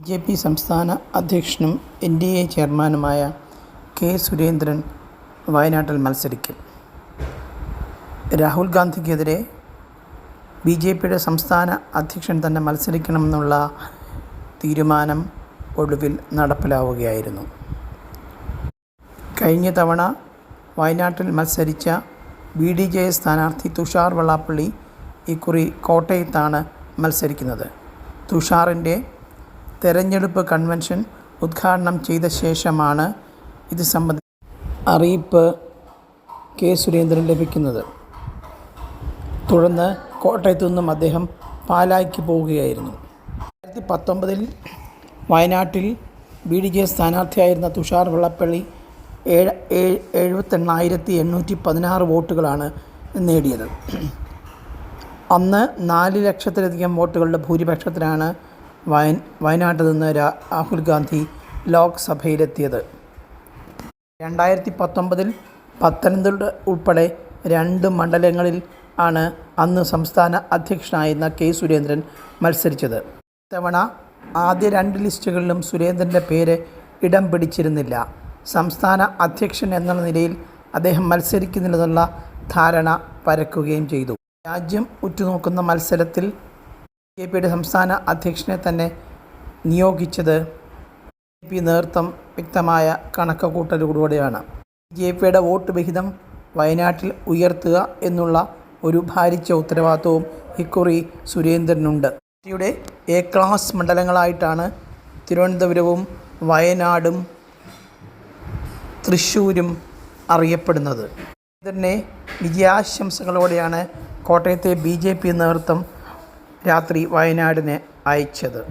B J P സംസ്ഥാന അധ്യക്ഷനും N D A ചെയർമാനുമായ കെ സുരേന്ദ്രൻ വയനാട്ടിൽ മത്സരിക്കും. രാഹുൽ ഗാന്ധിക്കെതിരെ ബി ജെ പിയുടെ സംസ്ഥാന അധ്യക്ഷൻ തന്നെ മത്സരിക്കണമെന്നുള്ള തീരുമാനം ഒടുവിൽ നടപ്പിലാവുകയായിരുന്നു. കഴിഞ്ഞ തവണ വയനാട്ടിൽ മത്സരിച്ച ബി ഡി ജെ സ്ഥാനാർത്ഥി തുഷാർ വെള്ളാപ്പള്ളി ഇക്കുറി കോട്ടയത്താണ് മത്സരിക്കുന്നത്. തുഷാറിന്റെ തെരഞ്ഞെടുപ്പ് കൺവെൻഷൻ ഉദ്ഘാടനം ചെയ്ത ശേഷമാണ് ഇത് സംബന്ധിച്ച അറിയിപ്പ് കെ സുരേന്ദ്രൻ ലഭിക്കുന്നത്. തുടർന്ന് കോട്ടയത്തു നിന്നും അദ്ദേഹം പാലായ്ക്ക് പോവുകയായിരുന്നു. രണ്ടായിരത്തി പത്തൊമ്പതിൽ വയനാട്ടിൽ ബി ഡി ജെ സ്ഥാനാർത്ഥിയായിരുന്ന തുഷാർ വെള്ളപ്പള്ളി ഏഴ് എഴുപത്തെണ്ണായിരത്തി എണ്ണൂറ്റി പതിനാറ് വോട്ടുകളാണ് നേടിയത്. അന്ന് നാല് ലക്ഷത്തിലധികം വോട്ടുകളുടെ ഭൂരിപക്ഷത്തിലാണ് വയൻ വയനാട്ടിൽ നിന്ന് രാഹുൽ ഗാന്ധി ലോക്സഭയിലെത്തിയത്. രണ്ടായിരത്തി പത്തൊമ്പതിൽ പത്തനംതിട്ട ഉൾപ്പെടെ രണ്ട് മണ്ഡലങ്ങളിൽ ആണ് അന്ന് സംസ്ഥാന അധ്യക്ഷനായിരുന്ന കെ സുരേന്ദ്രൻ മത്സരിച്ചത്. തവണ ആദ്യ രണ്ട് ലിസ്റ്റുകളിലും സുരേന്ദ്രന്റെ പേര് ഇടം പിടിച്ചിരുന്നില്ല. സംസ്ഥാന അധ്യക്ഷൻ എന്ന നിലയിൽ അദ്ദേഹം മത്സരിക്കുന്നില്ലെന്നുള്ള ധാരണ പരക്കുകയും ചെയ്തു. രാജ്യം ഉറ്റുനോക്കുന്ന മത്സരത്തിൽ ജെ പിയുടെ സംസ്ഥാന അധ്യക്ഷനെ തന്നെ നിയോഗിച്ചത് ബി പി നേതൃത്വം വ്യക്തമായ കണക്കുകൂട്ടലോടുകൂടിയാണ്. ബി ജെ പിയുടെ വോട്ട് വിഹിതം വയനാട്ടിൽ ഉയർത്തുക എന്നുള്ള ഒരു ഭാരിച്ച ഉത്തരവാദിത്വവും ഇക്കുറി സുരേന്ദ്രനുണ്ട്. പാർട്ടിയുടെ എ ക്ലാസ് മണ്ഡലങ്ങളായിട്ടാണ് തിരുവനന്തപുരവും വയനാടും തൃശ്ശൂരും അറിയപ്പെടുന്നത്. സുരേന്ദ്രനെ വിജയാശംസകളോടെയാണ് കോട്ടയത്തെ ബി ജെ പി നേതൃത്വം രാത്രി വയനാടിനെ അയച്ചത്.